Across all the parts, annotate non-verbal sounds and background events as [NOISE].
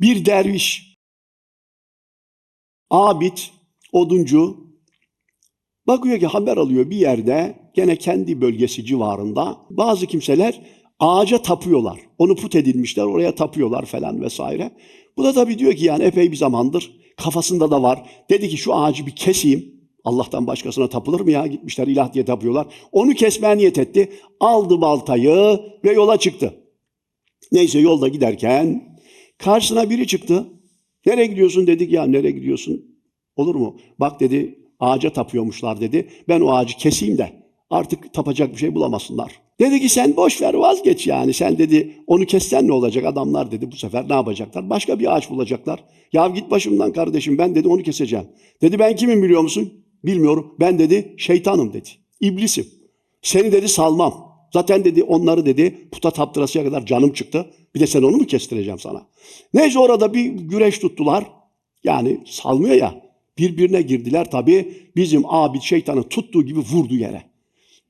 Bir derviş, abid, oduncu, bakıyor ki haber alıyor bir yerde, gene kendi bölgesi civarında, bazı kimseler ağaca tapıyorlar. Onu put edilmişler, oraya tapıyorlar falan vesaire. Bu da tabii diyor ki yani epey bir zamandır kafasında da var. Dedi ki şu ağacı bir keseyim. Allah'tan başkasına tapılır mı ya? Gitmişler ilah diye tapıyorlar. Onu kesmeye niyet etti. Aldı baltayı ve yola çıktı. Neyse yolda giderken karşısına biri çıktı. Nereye gidiyorsun dedik ya nereye gidiyorsun? Olur mu? Bak dedi ağaca tapıyormuşlar dedi. Ben o ağacı keseyim de artık tapacak bir şey bulamasınlar. Dedi ki sen boş ver vazgeç yani. Sen dedi onu kessen ne olacak adamlar dedi bu sefer ne yapacaklar? Başka bir ağaç bulacaklar. Ya git başımdan kardeşim ben dedi onu keseceğim. Dedi ben kimim biliyor musun? Bilmiyorum. Ben dedi şeytanım dedi. İblisim. Seni dedi salmam. Zaten dedi onları dedi puta taptırasıya kadar canım çıktı. Bir de sen onu mu kestireceğim sana? Neyse orada bir güreş tuttular. Yani salmıyor ya. Birbirine girdiler tabii. Bizim abi şeytanı tuttuğu gibi vurdu yere.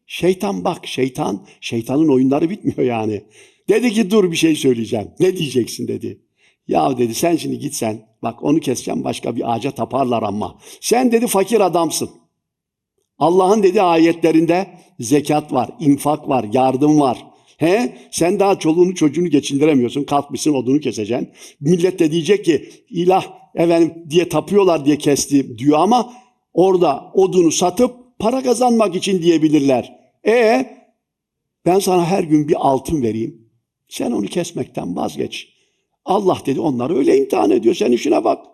Şeytan bak şeytan, şeytanın oyunları bitmiyor yani. Dedi ki dur bir şey söyleyeceğim. Ne diyeceksin dedi. Ya dedi sen şimdi gitsen bak onu keseceğim başka bir ağaca taparlar ama. Sen dedi fakir adamsın. Allah'ın dedi ayetlerinde zekat var, infak var, yardım var. He? Sen daha çoluğunu çocuğunu geçindiremiyorsun. Kalkmışsın odunu keseceksin. Millet de diyecek ki ilah efendim diye tapıyorlar diye kesti diyor ama orada odunu satıp para kazanmak için diyebilirler. E ben sana her gün bir altın vereyim. Sen onu kesmekten vazgeç. Allah dedi onları öyle imtihan ediyor. Sen işine bak.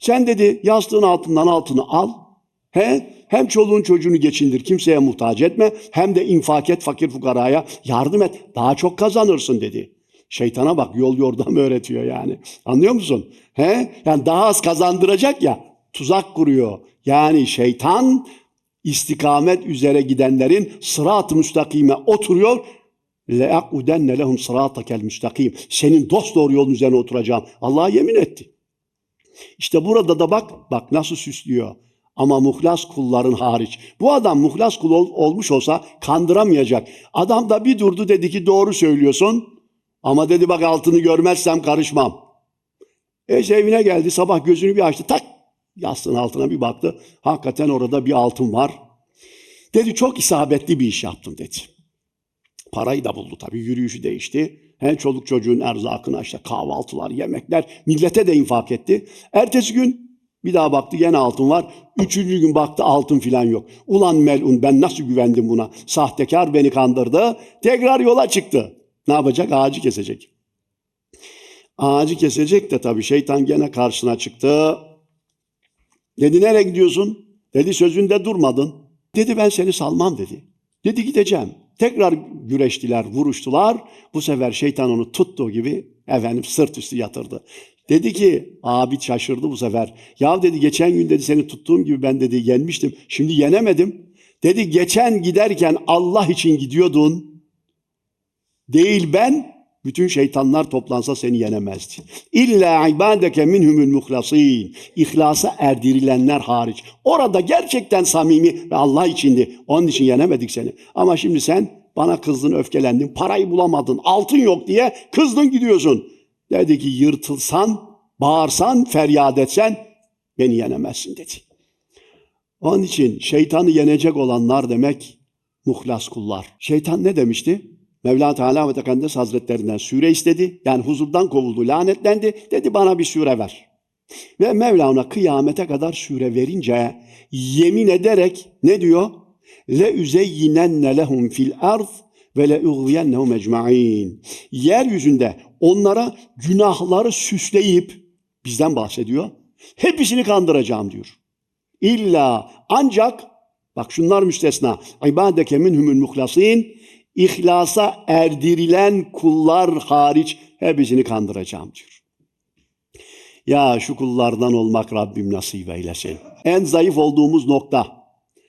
Sen dedi yastığın altından altını al. He? Hem çoluğun çocuğunu geçindir, kimseye muhtaç etme. Hem de infak et fakir fukaraya yardım et. Daha çok kazanırsın dedi. Şeytana bak yol yordam öğretiyor [LAUGHS] yani. Anlıyor musun? He? Yani daha az kazandıracak ya. Tuzak kuruyor. Yani şeytan istikamet üzere gidenlerin sırat-ı müstakime oturuyor. لَاَقُدَنَّ لَهُمْ صِرَاطَكَ müstakim. Senin dost doğru yolun üzerine oturacağım. Allah'a yemin etti. İşte burada da bak, bak nasıl süslüyor. Ama muhlas kulların hariç. Bu adam muhlas kul ol, olmuş olsa kandıramayacak. Adam da bir durdu dedi ki doğru söylüyorsun. Ama dedi bak altını görmezsem karışmam. Eş evine geldi sabah gözünü bir açtı tak yastığın altına bir baktı. Hakikaten orada bir altın var. Dedi çok isabetli bir iş yaptım dedi. Parayı da buldu tabii yürüyüşü değişti. Hem çoluk çocuğun erzakına işte kahvaltılar, yemekler millete de infak etti. Ertesi gün bir daha baktı gene altın var. Üçüncü gün baktı altın filan yok. Ulan melun ben nasıl güvendim buna? Sahtekar beni kandırdı. Tekrar yola çıktı. Ne yapacak? Ağacı kesecek. Ağacı kesecek de tabii şeytan gene karşısına çıktı. Dedi nereye gidiyorsun? Dedi sözünde durmadın. Dedi ben seni salmam dedi. Dedi gideceğim. Tekrar güreştiler, vuruştular. Bu sefer şeytan onu tuttuğu gibi efendim sırt üstü yatırdı. Dedi ki abi şaşırdı bu sefer. Ya dedi geçen gün dedi seni tuttuğum gibi ben dedi yenmiştim. Şimdi yenemedim. Dedi geçen giderken Allah için gidiyordun. Değil ben bütün şeytanlar toplansa seni yenemezdi. İlla ibadeke minhumul muhlasin. İhlasa erdirilenler hariç. Orada gerçekten samimi ve Allah içindi. Onun için yenemedik seni. Ama şimdi sen bana kızdın, öfkelendin, parayı bulamadın, altın yok diye kızdın gidiyorsun. Dedi ki yırtılsan, bağırsan, feryat etsen beni yenemezsin dedi. Onun için şeytanı yenecek olanlar demek muhlas kullar. Şeytan ne demişti? Mevla Teala ve Tekaddes Hazretlerinden süre istedi. Yani huzurdan kovuldu, lanetlendi. Dedi bana bir süre ver. Ve Mevla ona kıyamete kadar süre verince yemin ederek ne diyor? Le üzeyyinenne lehum fil ard ve le uğyennehum ecmaîn. Yeryüzünde onlara günahları süsleyip bizden bahsediyor. Hepsini kandıracağım diyor. İlla ancak bak şunlar müstesna. İbadeke minhumul muhlasin ihlasa erdirilen kullar hariç hepsini kandıracağım diyor. Ya şu kullardan olmak Rabbim nasip eylesin. En zayıf olduğumuz nokta.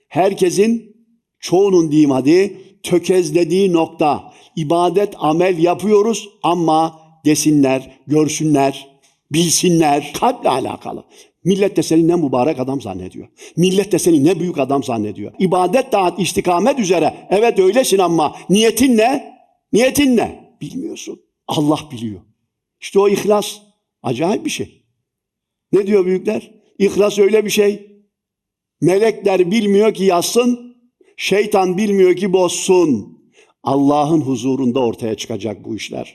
Herkesin, çoğunun diyeyim hadi, tökezlediği nokta. İbadet, amel yapıyoruz ama desinler, görsünler, bilsinler. Kalple alakalı. Millet de seni ne mübarek adam zannediyor. Millet de seni ne büyük adam zannediyor. İbadet taat istikamet üzere. Evet öylesin ama niyetin ne? Niyetin ne? Bilmiyorsun. Allah biliyor. İşte o ihlas. Acayip bir şey. Ne diyor büyükler? İhlas öyle bir şey. Melekler bilmiyor ki yazsın, şeytan bilmiyor ki bozsun. Allah'ın huzurunda ortaya çıkacak bu işler.